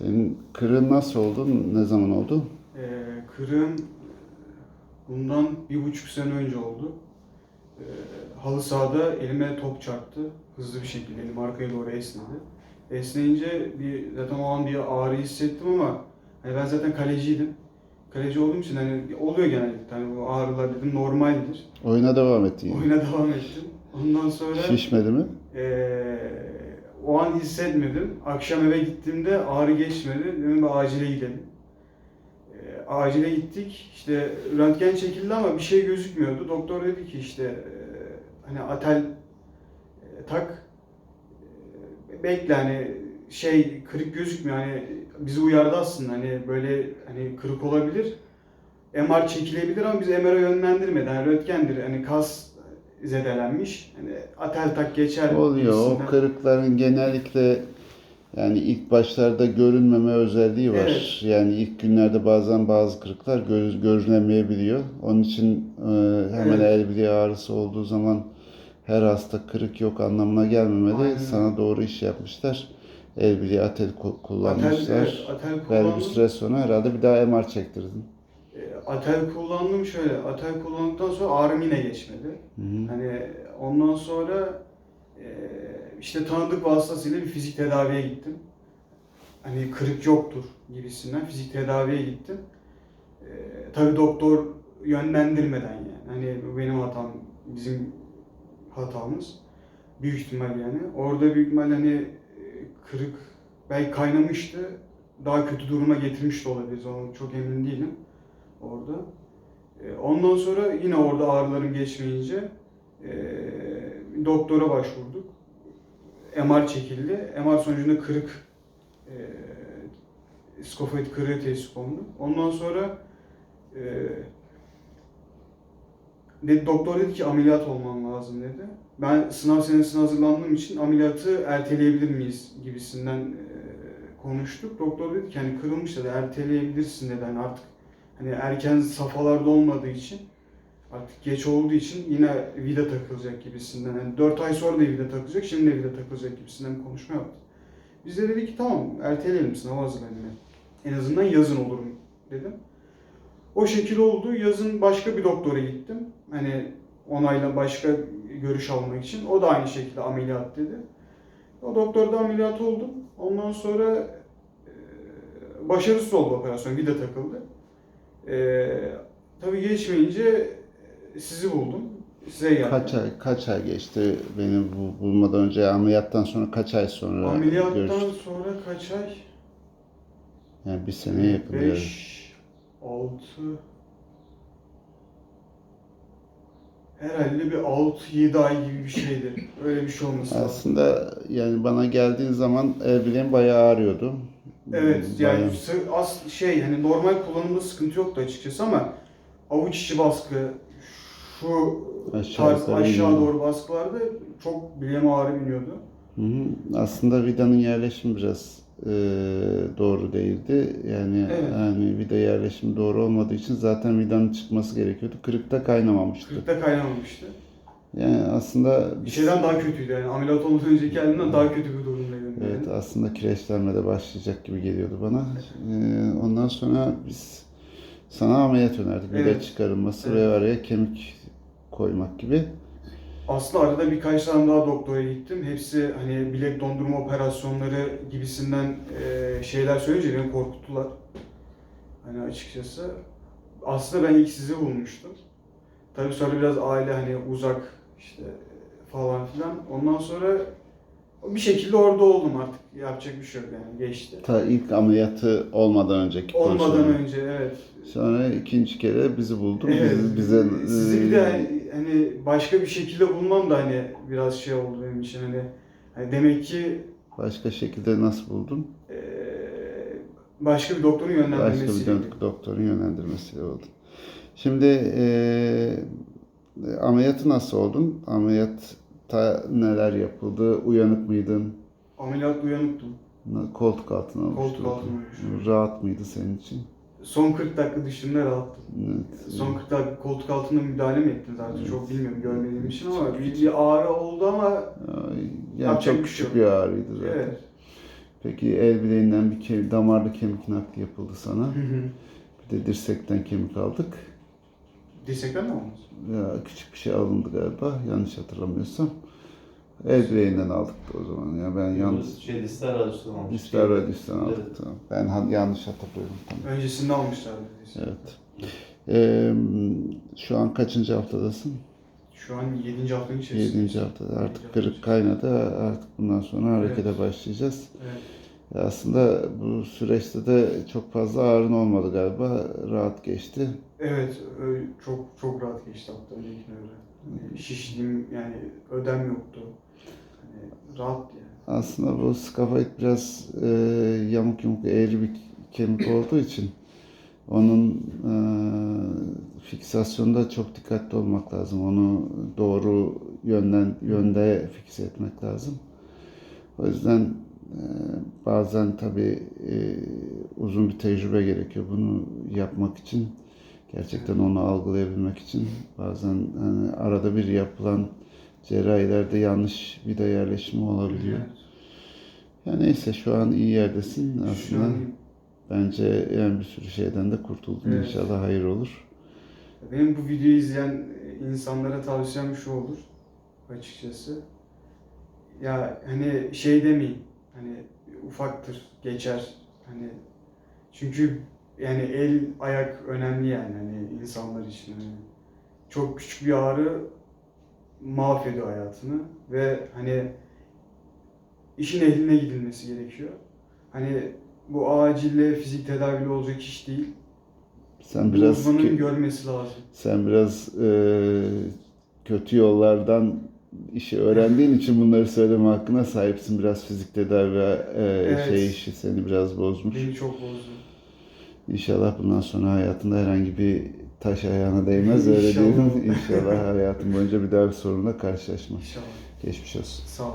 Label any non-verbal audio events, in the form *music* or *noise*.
Senin kırığın nasıl oldu? Ne zaman oldu? Ee, kırığım bundan bir buçuk sene önce oldu. Ee, halı sahada elime top çarptı. Hızlı bir şekilde elim arkaya doğru esnedi. Esneyince bir, zaten o an bir ağrı hissettim ama hani ben zaten kaleciydim. Kaleci olduğum için hani oluyor genellikle hani bu ağrılar dedim normaldir. Oyuna devam ettin. yani. Oyuna *laughs* devam ettim. Ondan sonra Şişmedi mi? Ee, o an hissetmedim. Akşam eve gittiğimde ağrı geçmedi. Dedim bir acile gidelim. Ee, acile gittik. İşte röntgen çekildi ama bir şey gözükmüyordu. Doktor dedi ki işte e, hani atel e, tak e, bekle hani şey kırık gözükmüyor hani bizi uyardı aslında hani böyle hani kırık olabilir. MR çekilebilir ama bizi MR'a yönlendirmedi. Yani röntgendir hani kas zedelenmiş. Hani atel tak geçer. Oluyor. O gibisinden. kırıkların genellikle yani ilk başlarda görünmeme özelliği var. Evet. Yani ilk günlerde bazen bazı kırıklar gör, görünemeyebiliyor. Onun için e, hemen Evet. el bileği ağrısı olduğu zaman her hasta kırık yok anlamına gelmemeli. Aynen. Sana doğru iş yapmışlar. El bileği atel ku- kullanmışlar. Atel, evet, atel Belli bir kullandım. süre sonra herhalde bir daha MR çektirdin. Atel kullandım şöyle. Atel kullandıktan sonra ağrım yine geçmedi. Hı hı. Hani ondan sonra e, işte tanıdık vasıtasıyla bir fizik tedaviye gittim. Hani kırık yoktur gibisinden fizik tedaviye gittim. E, tabii doktor yönlendirmeden yani. Hani benim hatam, bizim hatamız. Büyük ihtimal yani. Orada büyük ihtimal hani e, kırık belki kaynamıştı. Daha kötü duruma getirmiş de olabiliriz. Onu çok emin değilim orada. E, Ondan sonra yine orada ağrılarım geçmeyince e, doktora başvurduk. MR çekildi. MR sonucunda kırık e, iskofoid kırığı teşhis kondu. Ondan sonra e, dedi, doktor dedi ki ameliyat olman lazım dedi. Ben sınav senesine hazırlandığım için ameliyatı erteleyebilir miyiz gibisinden konuştuk. Doktor dedi ki hani kırılmış dedi erteleyebilirsin dedi hani artık hani erken safhalarda olmadığı için artık geç olduğu için yine vida takılacak gibisinden. Yani 4 ay sonra da vida takılacak, şimdi de vida takılacak gibisinden bir konuşma yaptı. Biz de dedik ki tamam erteleyelim sınava hazırlanayım. En azından yazın olurum dedim. O şekil oldu. Yazın başka bir doktora gittim. Hani onayla başka görüş almak için. O da aynı şekilde ameliyat dedi. O doktorda ameliyat oldum. Ondan sonra başarısız oldu operasyon. Vida takıldı. E, tabii geçmeyince sizi buldum. Size geldim. Kaç ay kaç ay geçti beni bu, bulmadan önce ameliyattan sonra kaç ay sonra Ameliyattan görüştük? sonra kaç ay? Yani bir seneye yakın. yani. 5, 6, herhalde bir 6-7 ay gibi bir şeydi. Öyle bir şey olması lazım. Aslında yani bana geldiğin zaman el bileğim bayağı ağrıyordu. Evet yani Bayağı- sı- as şey hani normal kullanımda sıkıntı yoktu açıkçası ama avuç içi baskı şu Aşağı tarz yukarı aşağı iniyor. doğru baskılarda çok bileğime ağrı biniyordu. Hı hı. Aslında vidanın yerleşimi biraz e, doğru değildi. Yani Evet. yani vida yerleşimi doğru olmadığı için zaten vidanın çıkması gerekiyordu. Kırıkta kaynamamıştı. Kırıkta kaynamamıştı. Yani aslında Bir şeyden daha kötüydü yani ameliyat olmadan önceki halimden daha kötü bir yani. Evet aslında kireçlenme de başlayacak gibi geliyordu bana. Ee, ondan sonra biz sana ameliyat önerdik. Evet. çıkarılması Evet. ve araya kemik koymak gibi. Aslında arada birkaç tane daha doktora gittim. Hepsi hani bilek dondurma operasyonları gibisinden e, şeyler söyleyince beni korkuttular. Hani açıkçası. Aslında ben ilk sizi bulmuştum. Tabii sonra biraz aile hani uzak işte falan filan. Ondan sonra bir şekilde orada oldum artık. Yapacak bir şey yok yani geçti. Ta ilk ameliyatı olmadan önceki Olmadan pozisyonu. önce evet. Sonra ikinci kere bizi buldu. Evet. Bizi, bize Sizi bir de hani, başka bir şekilde bulmam da hani biraz şey oldu benim için hani, hani demek ki başka şekilde nasıl buldun? eee, başka bir doktorun Başka bir yönlendirmesiyle. doktorun yönlendirmesiyle oldu. Şimdi e, ameliyatı nasıl oldun? Ameliyatta neler yapıldı? Uyanık mıydın? Ameliyat uyanıktım. Koltuk altına Koltuk altına olmuş. Rahat mıydı senin için? Son 40 dakika dışında rahattım. Evet. Son 40 dakika koltuk altında müdahale mi ettin zaten çok bilmiyorum görmediğim için ama bir, bir ağrı oldu ama Yani çok şey küçük yok. bir ağrıydı zaten. evet. Peki el bileğinden bir ke- damarlı kemik nakli yapıldı sana. Hı hı. Bir de dirsekten kemik aldık. Dirsekten mi olmaz? Ya küçük bir şey alındı galiba yanlış hatırlamıyorsam. El bileğinden aldık da o zaman ya ben yanlış Şey lister radyosunu almış. Disper Radyos'tan aldık Evet. tamam. Ben ha- yanlış hatırlıyorum tamam. Öncesinde almışlardı. dirseği. Evet. Ee, şu an kaçıncı haftadasın? Şu an 7. haftanın içerisinde. Yedinci haftada. Artık Yedinci kırık hafta. kaynadı. Artık bundan sonra harekete Evet. başlayacağız. Evet. Aslında bu süreçte de çok fazla ağrın olmadı galiba. Rahat geçti. Evet, çok çok rahat geçti hatta öncekine göre. Hani şişliğim yani ödem yoktu. Hani rahat yani. Aslında bu skafoid biraz e, yamuk yumuk eğri bir kemik olduğu için onun e, fiksasyonda çok dikkatli olmak lazım. Onu doğru yönden yönde fikse etmek lazım. O yüzden e, bazen tabii e, uzun bir tecrübe gerekiyor bunu yapmak için. Gerçekten onu algılayabilmek için bazen hani arada bir yapılan cerrahilerde yanlış vida yerleşimi olabiliyor. Evet. Ya neyse şu an iyi yerdesin aslında. an Bence yani bir sürü şeyden de kurtuldun Evet. inşallah hayır olur. benim bu videoyu izleyen insanlara tavsiyem şu olur açıkçası. Ya hani şey demeyin. Hani ufaktır, geçer. Hani çünkü yani el ayak önemli yani hani insanlar için. Hani çok küçük bir ağrı mahvediyor hayatını ve hani işin ehline gidilmesi gerekiyor. Hani bu acille fizik tedavili olacak iş değil. Sen biraz uzmanın görmesi lazım. sen biraz e, kötü yollardan işi öğrendiğin için bunları söyleme hakkına sahipsin. Biraz fizik tedavi ve e, Evet. şey işi seni biraz bozmuş. Beni çok bozdu. İnşallah bundan sonra hayatında herhangi bir taş ayağına değmez öyle İnşallah. diyelim. İnşallah hayatın boyunca bir daha bir sorunla karşılaşma. İnşallah. Geçmiş olsun. Sağ ol.